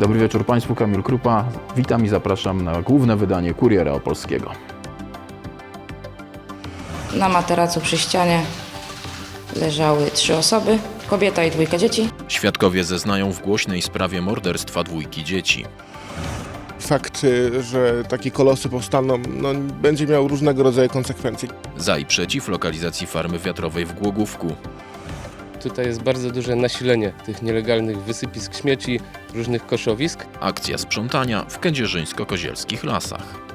Dobry wieczór Państwu, Kamil Krupa. Witam i zapraszam na główne wydanie Kuriera Opolskiego. Na materacu przy ścianie leżały trzy osoby, kobieta i dwójka dzieci. Świadkowie zeznają w głośnej sprawie morderstwa dwójki dzieci. Fakt, y, że takie kolosy powstaną, no, będzie miał różnego rodzaju konsekwencje. Za i przeciw lokalizacji farmy wiatrowej w Głogówku. Tutaj jest bardzo duże nasilenie tych nielegalnych wysypisk śmieci, różnych koszowisk. Akcja sprzątania w kędzierzyńsko-kozielskich lasach.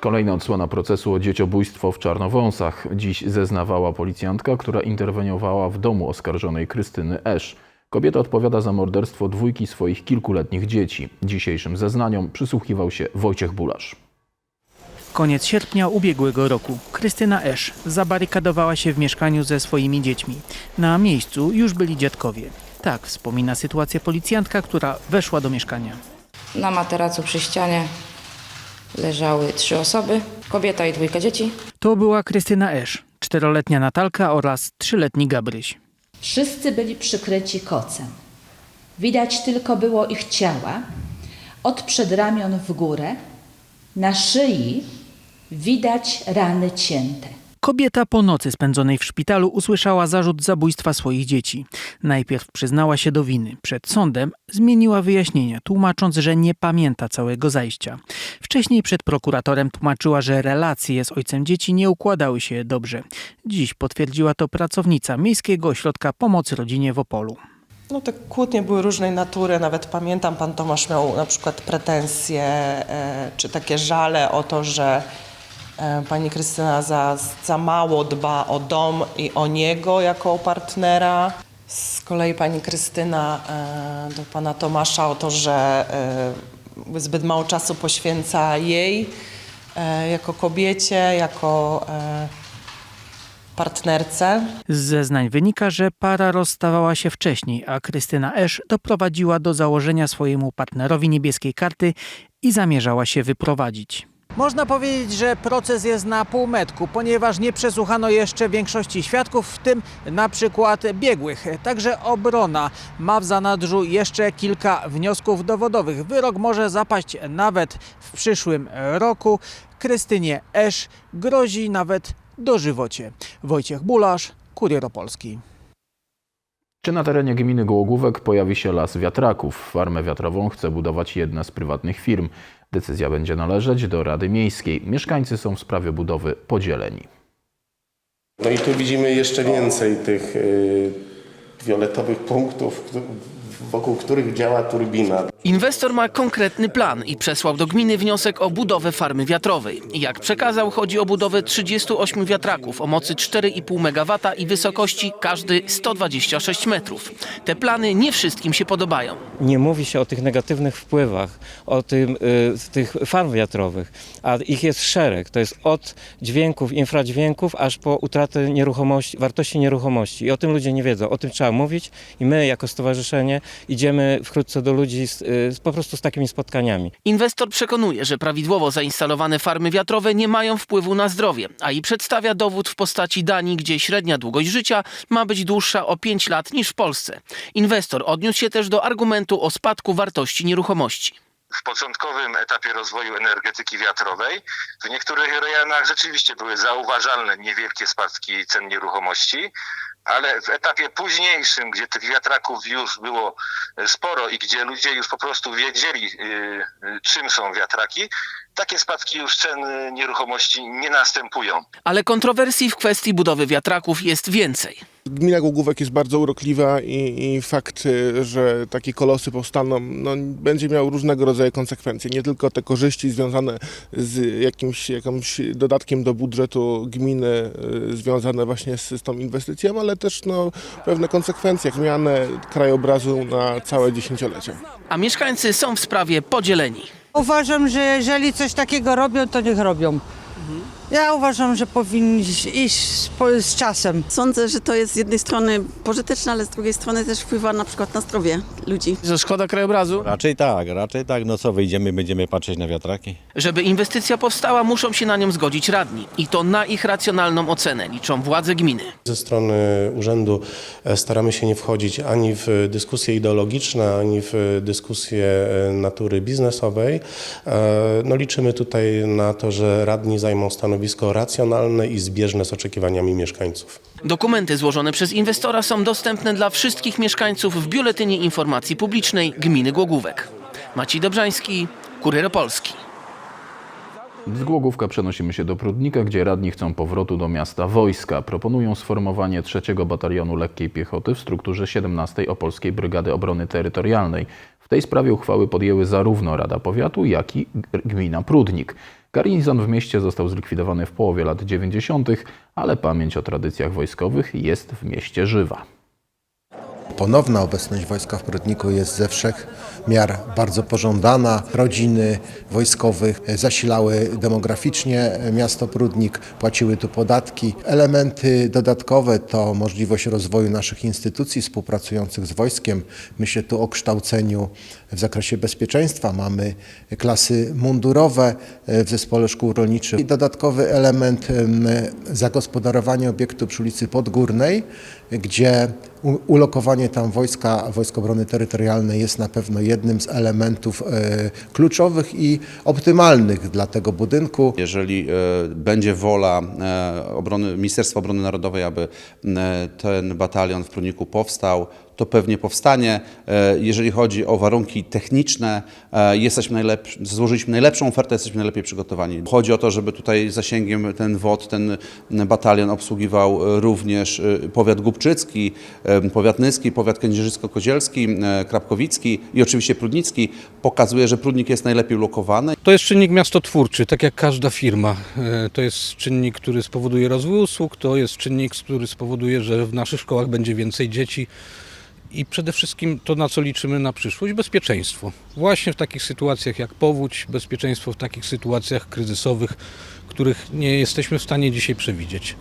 Kolejna odsłona procesu o dzieciobójstwo w Czarnowąsach. Dziś zeznawała policjantka, która interweniowała w domu oskarżonej Krystyny Esz. Kobieta odpowiada za morderstwo dwójki swoich kilkuletnich dzieci. Dzisiejszym zeznaniom przysłuchiwał się Wojciech Bulasz. Koniec sierpnia ubiegłego roku. Krystyna Esz zabarykadowała się w mieszkaniu ze swoimi dziećmi. Na miejscu już byli dziadkowie. Tak wspomina sytuację policjantka, która weszła do mieszkania. Na materacu przy ścianie leżały trzy osoby, kobieta i dwójka dzieci. To była Krystyna Esz, czteroletnia Natalka oraz trzyletni Gabryś. Wszyscy byli przykryci kocem. Widać tylko było ich ciała, od przedramion w górę, na szyi widać rany cięte. Kobieta po nocy spędzonej w szpitalu usłyszała zarzut zabójstwa swoich dzieci. Najpierw przyznała się do winy. Przed sądem zmieniła wyjaśnienia, tłumacząc, że nie pamięta całego zajścia. Wcześniej przed prokuratorem tłumaczyła, że relacje z ojcem dzieci nie układały się dobrze. Dziś potwierdziła to pracownica Miejskiego Ośrodka Pomocy Rodzinie w Opolu. No te kłótnie były różnej natury, nawet pamiętam, pan Tomasz miał na przykład pretensje e, czy takie żale o to, że pani Krystyna za, za mało dba o dom i o niego jako o partnera. Z kolei pani Krystyna e, do pana Tomasza o to, że e, zbyt mało czasu poświęca jej e, jako kobiecie, jako e, partnerce. Z zeznań wynika, że para rozstawała się wcześniej, a Krystyna Esz doprowadziła do założenia swojemu partnerowi niebieskiej karty i zamierzała się wyprowadzić. Można powiedzieć, że proces jest na półmetku, ponieważ nie przesłuchano jeszcze większości świadków, w tym na przykład biegłych. Także obrona ma w zanadrzu jeszcze kilka wniosków dowodowych. Wyrok może zapaść nawet w przyszłym roku. Krystynie Esz grozi nawet dożywocie. Wojciech Bulasz, Kurier Opolski. Czy na terenie gminy Głogówek pojawi się las wiatraków? Farmę wiatrową chce budować jedna z prywatnych firm. Decyzja będzie należeć do Rady Miejskiej. Mieszkańcy są w sprawie budowy podzieleni. No i tu widzimy jeszcze więcej tych y, fioletowych punktów, któ- wokół których działa turbina. Inwestor ma konkretny plan i przesłał do gminy wniosek o budowę farmy wiatrowej. Jak przekazał, chodzi o budowę 38 wiatraków o mocy 4,5 MW i wysokości każdy 126 metrów. Te plany nie wszystkim się podobają. nie mówi się o tych negatywnych wpływach, o tym, y, tych farm wiatrowych, a ich jest szereg. To jest od dźwięków, infradźwięków, aż po utratę nieruchomości, wartości nieruchomości. I o tym ludzie nie wiedzą. O tym trzeba mówić i my jako stowarzyszenie idziemy wkrótce do ludzi z, y, z, po prostu z takimi spotkaniami. Inwestor przekonuje, że prawidłowo zainstalowane farmy wiatrowe nie mają wpływu na zdrowie, a i przedstawia dowód w postaci Danii, gdzie średnia długość życia ma być dłuższa o 5 lat niż w Polsce. Inwestor odniósł się też do argumentu o spadku wartości nieruchomości. w początkowym etapie rozwoju energetyki wiatrowej w niektórych rejonach rzeczywiście były zauważalne niewielkie spadki cen nieruchomości, ale w etapie późniejszym, gdzie tych wiatraków już było e, sporo i gdzie ludzie już po prostu wiedzieli, y, y, czym są wiatraki, takie spadki już cen y, nieruchomości nie następują. Ale kontrowersji w kwestii budowy wiatraków jest więcej. Gmina Głogówek jest bardzo urokliwa i, i fakt, y, że takie kolosy powstaną, no, będzie miał różnego rodzaju konsekwencje. Nie tylko te korzyści związane z jakimś, jakimś dodatkiem do budżetu gminy, y, związane właśnie z, z tą inwestycją, ale też no, pewne konsekwencje, jak zmianę krajobrazu na całe dziesięciolecie. A mieszkańcy są w sprawie podzieleni. Uważam, że jeżeli coś takiego robią, to niech robią. Ja uważam, że powinni iść z, z czasem. Sądzę, że to jest z jednej strony pożyteczne, ale z drugiej strony też wpływa na przykład na zdrowie ludzi. Że szkoda krajobrazu? Raczej tak, raczej tak. No co, wyjdziemy, będziemy patrzeć na wiatraki? Żeby inwestycja powstała, muszą się na nią zgodzić radni. I to na ich racjonalną ocenę liczą władze gminy. Ze strony urzędu e, staramy się nie wchodzić ani w dyskusje ideologiczne, ani w dyskusje e, natury biznesowej. E, No liczymy tutaj na to, że radni zajmą stanowisko racjonalne i zbieżne z oczekiwaniami mieszkańców. Dokumenty złożone przez inwestora są dostępne dla wszystkich mieszkańców w Biuletynie Informacji Publicznej Gminy Głogówek. Maciej Dobrzański, Kurier Polski. Z Głogówka przenosimy się do Prudnika, gdzie radni chcą powrotu do miasta wojska. Proponują sformowanie trzeciego Batalionu Lekkiej Piechoty w strukturze 17 Opolskiej Brygady Obrony Terytorialnej. W tej sprawie uchwały podjęły zarówno Rada Powiatu, jak i gmina Prudnik. Garnizon w mieście został zlikwidowany w połowie lat 90., ale pamięć o tradycjach wojskowych jest w mieście żywa. Ponowna obecność wojska w Prudniku jest ze wszech miar bardzo pożądana. Rodziny wojskowych zasilały demograficznie miasto Prudnik, płaciły tu podatki. Elementy dodatkowe to możliwość rozwoju naszych instytucji współpracujących z wojskiem. Myślę tu o kształceniu w zakresie bezpieczeństwa. Mamy klasy mundurowe w zespole szkół rolniczych. I dodatkowy element em, zagospodarowanie obiektu przy ulicy Podgórnej, gdzie ulokowanie tam wojska, Wojsk Obrony Terytorialnej jest na pewno jednym z elementów e, kluczowych i optymalnych dla tego budynku. Jeżeli e, będzie wola e, obrony, Ministerstwa Obrony Narodowej, aby ten batalion w Pruniku powstał, to pewnie powstanie. E, Jeżeli chodzi o warunki techniczne, e, jesteśmy złożyliśmy najlepszą ofertę, jesteśmy najlepiej przygotowani. Chodzi o to, żeby tutaj zasięgiem ten WOT, ten batalion obsługiwał również e, powiat głubczycki, e, powiat nyski, powiat kędzierzycko-kozielski, krapkowicki i oczywiście prudnicki. Pokazuje, że Prudnik jest najlepiej ulokowany. To jest czynnik miastotwórczy, tak jak każda firma. To jest czynnik, który spowoduje rozwój usług, to jest czynnik, który spowoduje, że w naszych szkołach będzie więcej dzieci i przede wszystkim to, na co liczymy na przyszłość, bezpieczeństwo. Właśnie w takich sytuacjach jak powódź, bezpieczeństwo w takich sytuacjach kryzysowych, których nie jesteśmy w stanie dzisiaj przewidzieć.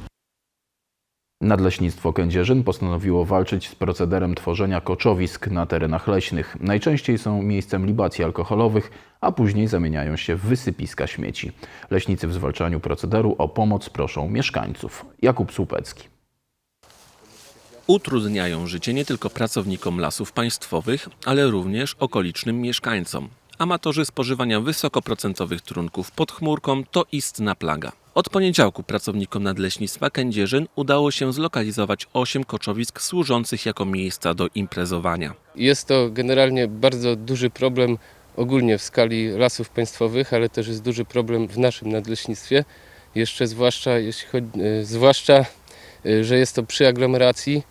Nadleśnictwo Kędzierzyn postanowiło walczyć z procederem tworzenia koczowisk na terenach leśnych. Najczęściej są miejscem libacji alkoholowych, a później zamieniają się w wysypiska śmieci. Leśnicy w zwalczaniu procederu o pomoc proszą mieszkańców. Jakub Słupecki. Utrudniają życie nie tylko pracownikom lasów państwowych, ale również okolicznym mieszkańcom. Amatorzy spożywania wysokoprocentowych trunków pod chmurką to istna plaga. Od poniedziałku pracownikom Nadleśnictwa Kędzierzyn udało się zlokalizować 8 koczowisk służących jako miejsca do imprezowania. Jest to generalnie bardzo duży problem ogólnie w skali lasów państwowych, ale też jest duży problem w naszym nadleśnictwie. Jeszcze zwłaszcza, jeśli chodzi, e, zwłaszcza e, że jest to przy aglomeracji.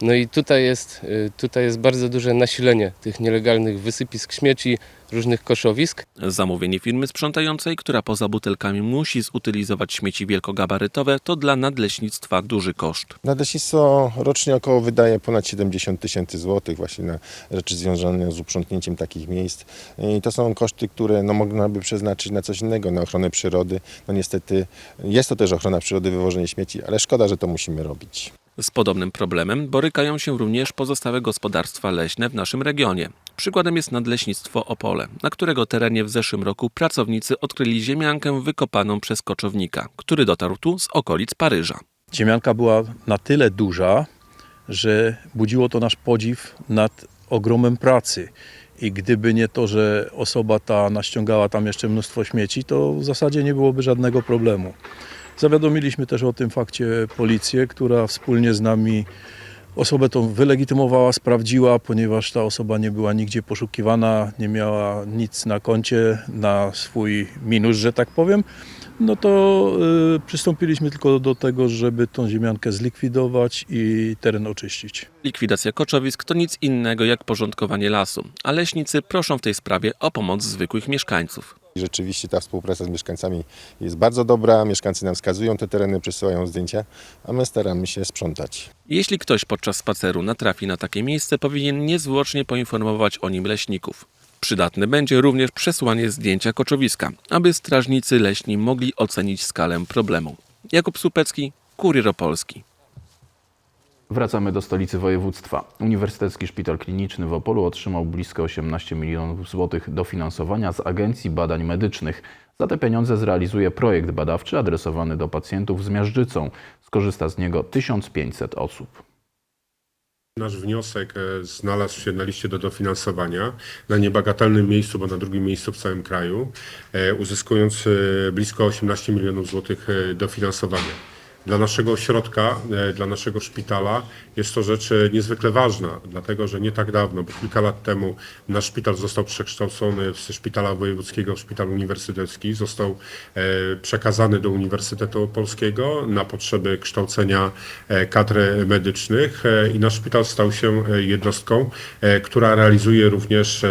No i tutaj jest, e, tutaj jest bardzo duże nasilenie tych nielegalnych wysypisk śmieci, różnych koszowisk. Zamówienie firmy sprzątającej, która poza butelkami musi zutylizować śmieci wielkogabarytowe, to dla Nadleśnictwa duży koszt. Nadleśnictwo rocznie około wydaje ponad 70 tysięcy złotych właśnie na rzeczy związane z uprzątnięciem takich miejsc. I to są koszty, które no, można by przeznaczyć na coś innego, na ochronę przyrody. No niestety jest to też ochrona przyrody, wywożenie śmieci, ale szkoda, że to musimy robić. Z podobnym problemem borykają się również pozostałe gospodarstwa leśne w naszym regionie. Przykładem jest Nadleśnictwo Opole, na którego terenie w zeszłym roku pracownicy odkryli ziemiankę wykopaną przez koczownika, który dotarł tu z okolic Paryża. Ziemianka była na tyle duża, że budziło to nasz podziw nad ogromem pracy. I gdyby nie to, że osoba ta naściągała tam jeszcze mnóstwo śmieci, to w zasadzie nie byłoby żadnego problemu. Zawiadomiliśmy też o tym fakcie policję, która wspólnie z nami osobę tą wylegitymowała, sprawdziła, ponieważ ta osoba nie była nigdzie poszukiwana, nie miała nic na koncie, na swój minus, że tak powiem. No to y, przystąpiliśmy tylko do tego, żeby tą ziemiankę zlikwidować i teren oczyścić. Likwidacja koczowisk to nic innego jak porządkowanie lasu, a leśnicy proszą w tej sprawie o pomoc zwykłych mieszkańców. Rzeczywiście ta współpraca z mieszkańcami jest bardzo dobra. Mieszkańcy nam wskazują te tereny, przysyłają zdjęcia, a my staramy się sprzątać. Jeśli ktoś podczas spaceru natrafi na takie miejsce, powinien niezwłocznie poinformować o nim leśników. Przydatne będzie również przesłanie zdjęcia koczowiska, aby strażnicy leśni mogli ocenić skalę problemu. Jakub Supecki, Kurier Opolski. Wracamy do stolicy województwa. Uniwersytecki Szpital Kliniczny w Opolu otrzymał blisko 18 milionów złotych dofinansowania z Agencji Badań Medycznych. Za te pieniądze zrealizuje projekt badawczy adresowany do pacjentów z miażdżycą. Skorzysta z niego 1500 osób. Nasz wniosek e, znalazł się na liście do dofinansowania na niebagatelnym miejscu, bo na drugim miejscu w całym kraju, e, uzyskując e, blisko 18 milionów złotych dofinansowania. Dla naszego ośrodka, e, dla naszego szpitala jest to rzecz e, niezwykle ważna, dlatego że nie tak dawno, bo kilka lat temu nasz szpital został przekształcony z szpitala wojewódzkiego w szpital uniwersytecki, został e, przekazany do Uniwersytetu Polskiego na potrzeby kształcenia kadr medycznych i nasz szpital stał się jednostką, która realizuje również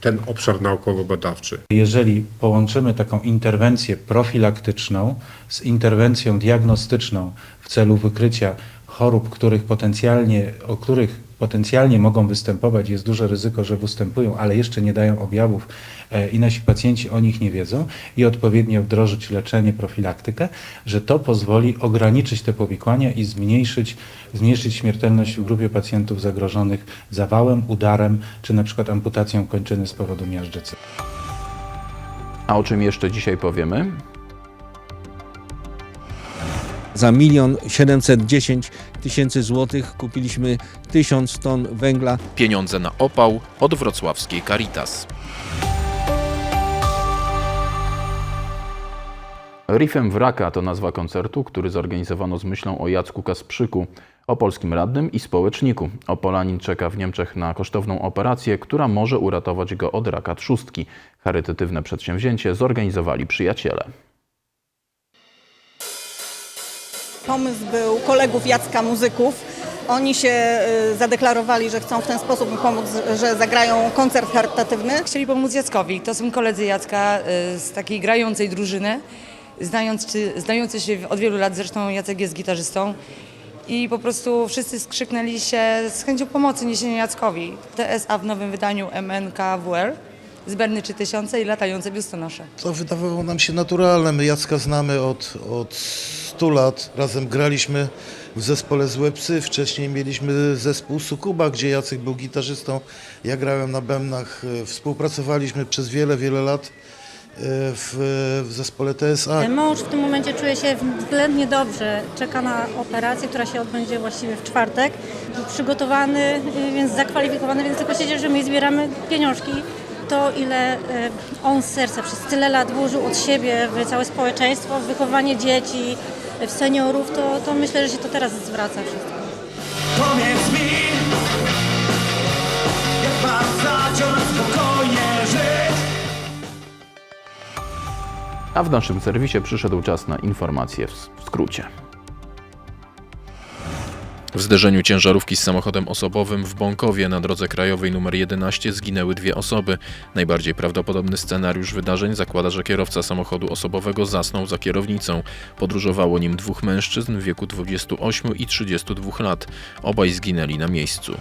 ten obszar naukowo-badawczy. Jeżeli połączymy taką interwencję profilaktyczną z interwencją diagnostyczną w celu wykrycia chorób, których potencjalnie, o których potencjalnie mogą występować, jest duże ryzyko, że występują, ale jeszcze nie dają objawów e, i nasi pacjenci o nich nie wiedzą i odpowiednio wdrożyć leczenie, profilaktykę, że to pozwoli ograniczyć te powikłania i zmniejszyć, zmniejszyć śmiertelność w grupie pacjentów zagrożonych zawałem, udarem czy na przykład amputacją kończyny z powodu miażdżycy. A o czym jeszcze dzisiaj powiemy? Za milion 710 tysięcy złotych kupiliśmy tysiąc ton węgla. Pieniądze na opał od wrocławskiej Caritas. Riffem Wraka to nazwa koncertu, który zorganizowano z myślą o Jacku Kasprzyku, o polskim radnym i społeczniku. Opolanin czeka w Niemczech na kosztowną operację, która może uratować go od raka trzustki. Charytatywne przedsięwzięcie zorganizowali przyjaciele. Pomysł był kolegów Jacka Muzyków. Oni się y, zadeklarowali, że chcą w ten sposób pomóc, że zagrają koncert charytatywny. Chcieli pomóc Jackowi. To są koledzy Jacka y, z takiej grającej drużyny, znający, znający się od wielu lat, zresztą Jacek jest gitarzystą. I po prostu wszyscy skrzyknęli się z chęcią pomocy niesienia Jackowi. TSA w nowym wydaniu MNKWR z Berny 3000 i latające biustonosze. To wydawało nam się naturalne. My Jacka znamy od, od 100 lat. Razem graliśmy w zespole Złe Psy. Wcześniej mieliśmy zespół Sukuba, gdzie Jacek był gitarzystą. Ja grałem na bębnach. E, Współpracowaliśmy przez wiele, wiele lat e, w, w zespole TSA. Mąż w tym momencie czuje się względnie dobrze. Czeka na operację, która się odbędzie właściwie w czwartek. Był przygotowany, y, więc zakwalifikowany, więc tylko się cieszymy i zbieramy pieniążki. To, ile y, on z serca przez tyle lat włożył od siebie w całe społeczeństwo, w wychowanie dzieci, w seniorów, to, to myślę, że się to teraz zwraca wszystko. Powiedz mi, jak mam spokojnie żyć. A w naszym serwisie przyszedł czas na informacje w skrócie. W zderzeniu ciężarówki z samochodem osobowym w Bąkowie na drodze krajowej nr 11 zginęły dwie osoby. Najbardziej prawdopodobny scenariusz wydarzeń zakłada, że kierowca samochodu osobowego zasnął za kierownicą. Podróżowało nim dwóch mężczyzn w wieku 28 i 32 lat. Obaj zginęli na miejscu.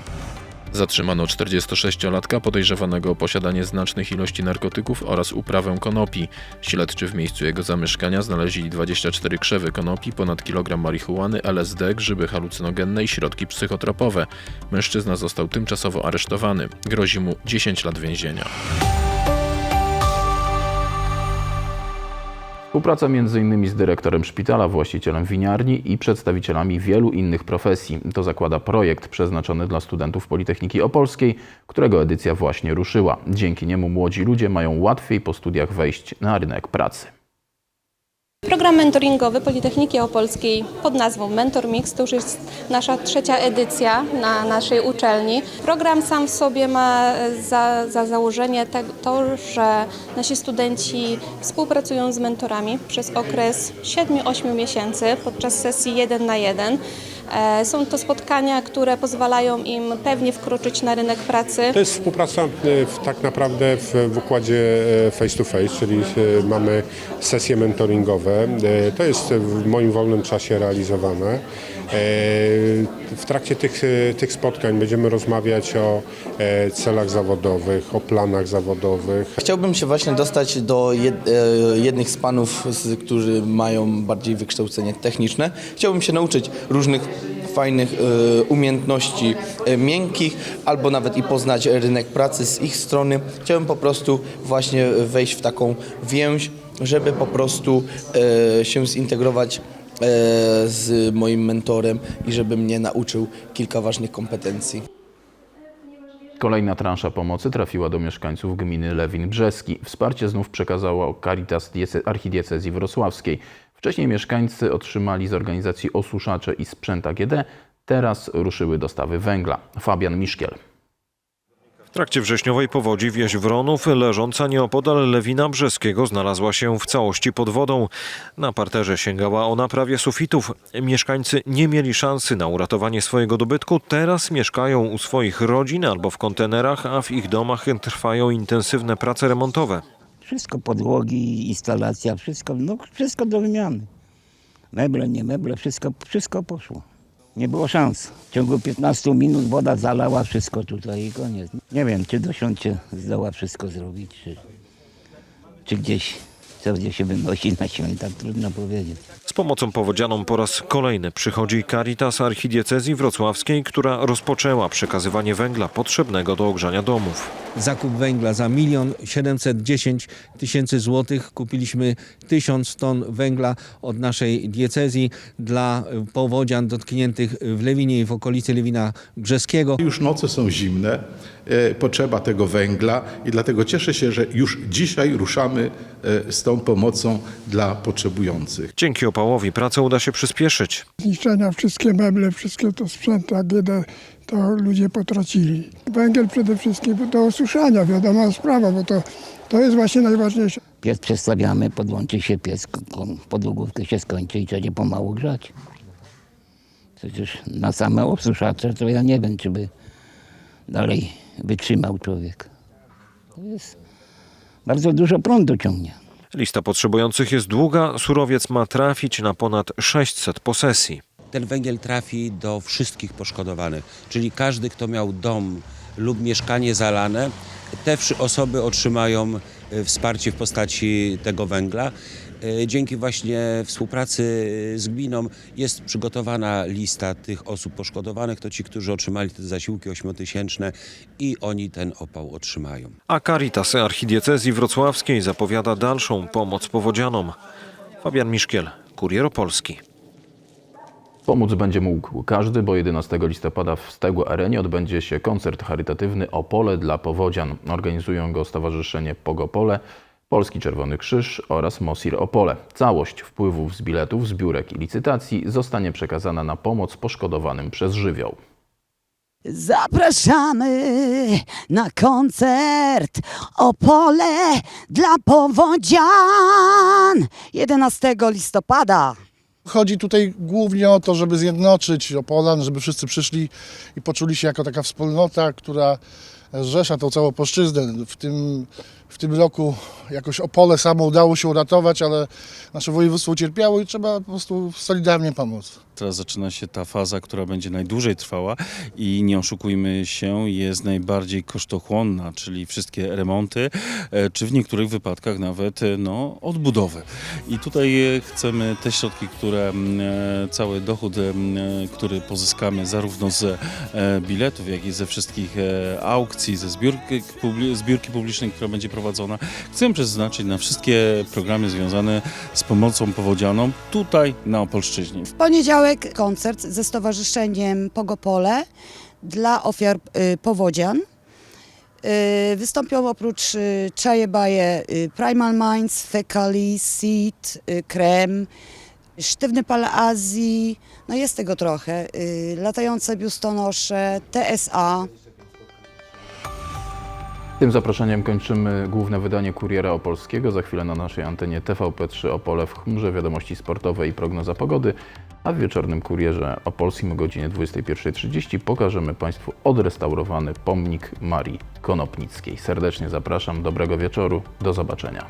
Zatrzymano 46-latka podejrzewanego o posiadanie znacznych ilości narkotyków oraz uprawę konopi. Śledczy w miejscu jego zamieszkania znaleźli 24 krzewy konopi, ponad kilogram marihuany, LSD, grzyby halucynogenne i środki psychotropowe. Mężczyzna został tymczasowo aresztowany. Grozi mu 10 lat więzienia. Współpraca m.in. z dyrektorem szpitala, właścicielem winiarni i przedstawicielami wielu innych profesji. To zakłada projekt przeznaczony dla studentów Politechniki Opolskiej, którego edycja właśnie ruszyła. Dzięki niemu młodzi ludzie mają łatwiej po studiach wejść na rynek pracy. Program mentoringowy Politechniki Opolskiej pod nazwą Mentor Mix to już jest nasza trzecia edycja na naszej uczelni. Program sam w sobie ma za, za założenie te, to, że nasi studenci współpracują z mentorami przez okres 7-8 miesięcy podczas sesji 1 na 1. E, Są to spotkania, które pozwalają im pewnie wkroczyć na rynek pracy. To jest współpraca e, w, tak naprawdę w, w układzie e, face to face, czyli mamy sesje mentoringowe. To jest w moim wolnym czasie realizowane. E, W trakcie tych, e, tych spotkań będziemy rozmawiać o e, celach zawodowych, o planach zawodowych. Chciałbym się właśnie dostać do jed, jednych z panów, którzy mają bardziej wykształcenie techniczne. Chciałbym się nauczyć różnych fajnych umiejętności miękkich, albo nawet i poznać rynek pracy z ich strony. Chciałbym po prostu właśnie wejść w taką więź, żeby po prostu się zintegrować z moim mentorem i żeby mnie nauczył kilka ważnych kompetencji. Kolejna transza pomocy trafiła do mieszkańców gminy Lewin Brzeski. Wsparcie znów przekazało Caritas diece- Archidiecezji Wrocławskiej. Wcześniej mieszkańcy otrzymali z organizacji osuszacze i sprzęt AGD. Teraz ruszyły dostawy węgla. Fabian Miszkiel. W trakcie wrześniowej powodzi wieś Wronów, leżąca nieopodal Lewina Brzeskiego, znalazła się w całości pod wodą. Na parterze sięgała ona prawie sufitów. Mieszkańcy nie mieli szansy na uratowanie swojego dobytku. Teraz mieszkają u swoich rodzin albo w kontenerach, a w ich domach trwają intensywne prace remontowe. Wszystko, podłogi, instalacja, wszystko, no wszystko do wymiany. Meble, nie meble, wszystko, wszystko poszło. Nie było szans. W ciągu 15 minut woda zalała wszystko tutaj i koniec. Nie wiem, czy dosiądzie zdoła wszystko zrobić, czy, czy gdzieś, co gdzie się wynosi na święta, trudno powiedzieć. Z pomocą powodzianom po raz kolejny przychodzi Caritas Archidiecezji Wrocławskiej, która rozpoczęła przekazywanie węgla potrzebnego do ogrzania domów. Zakup węgla za milion 710 tysięcy złotych. Kupiliśmy tysiąc ton węgla od naszej diecezji dla powodzian dotkniętych w Lewinie i w okolicy Lewina Brzeskiego. Już noce są zimne, e, potrzeba tego węgla i dlatego cieszę się, że już dzisiaj ruszamy e, z tą pomocą dla potrzebujących. Dzięki opałowi pracę uda się przyspieszyć. zniszczenia, wszystkie meble, wszystkie to sprzęt AGD, to ludzie potracili. Węgiel przede wszystkim do osuszania, wiadoma sprawa, bo to, to jest właśnie najważniejsze. Piec przestawiamy, podłączy się piec, podłogówkę się skończy i trzeba pomału grzać. Przecież na same osuszacze to ja nie wiem, czy by dalej wytrzymał człowiek. To jest bardzo dużo prądu ciągnie. Lista potrzebujących jest długa, surowiec ma trafić na ponad 600 posesji. Ten węgiel trafi do wszystkich poszkodowanych, czyli każdy, kto miał dom lub mieszkanie zalane, te osoby otrzymają e, wsparcie w postaci tego węgla. E, Dzięki właśnie współpracy z gminą jest przygotowana lista tych osób poszkodowanych, to ci, którzy otrzymali te zasiłki ośmiotysięczne i oni ten opał otrzymają. A Caritas Archidiecezji Wrocławskiej zapowiada dalszą pomoc powodzianom. Fabian Miszkiel, Kurier Opolski. Pomóc będzie mógł każdy, bo 11 listopada w Stegło Arenie odbędzie się koncert charytatywny Opole dla powodzian. Organizują go Stowarzyszenie Pogopole, Polski Czerwony Krzyż oraz Mosir Opole. Całość wpływów z biletów, zbiórek i licytacji zostanie przekazana na pomoc poszkodowanym przez żywioł. Zapraszamy na koncert Opole dla powodzian 11 listopada. Chodzi tutaj głównie o to, żeby zjednoczyć Opolan, żeby wszyscy przyszli i poczuli się jako taka wspólnota, która zrzesza tą całą płaszczyznę. W tym, w tym roku jakoś Opole samo udało się uratować, ale nasze województwo ucierpiało i trzeba po prostu solidarnie pomóc. Teraz zaczyna się ta faza, która będzie najdłużej trwała i nie oszukujmy się, jest najbardziej kosztochłonna, czyli wszystkie remonty, e, czy w niektórych wypadkach nawet e, no, odbudowę. I tutaj e, chcemy te środki, które, cały dochód, który pozyskamy zarówno z biletów, jak i ze wszystkich aukcji, ze zbiórki, zbiórki publicznej, która będzie chcemy przeznaczyć na wszystkie programy związane z pomocą powodzianom tutaj na Opolszczyźnie. W poniedziałek koncert ze Stowarzyszeniem Pogopole dla ofiar y, powodzian. Y, Wystąpią oprócz y, Czaje Baje y, Primal Minds, Fecali, Seed, Krem, Sztywny Pal Azji, no jest tego trochę, Latające biustonosze, TSA. Tym zaproszeniem kończymy główne wydanie Kuriera Opolskiego. Za chwilę na naszej antenie TVP3 Opole w chmurze wiadomości sportowe i prognoza pogody, a w wieczornym Kurierze Opolskim o godzinie 21.30 pokażemy Państwu odrestaurowany pomnik Marii Konopnickiej. Serdecznie zapraszam, dobrego wieczoru, do zobaczenia.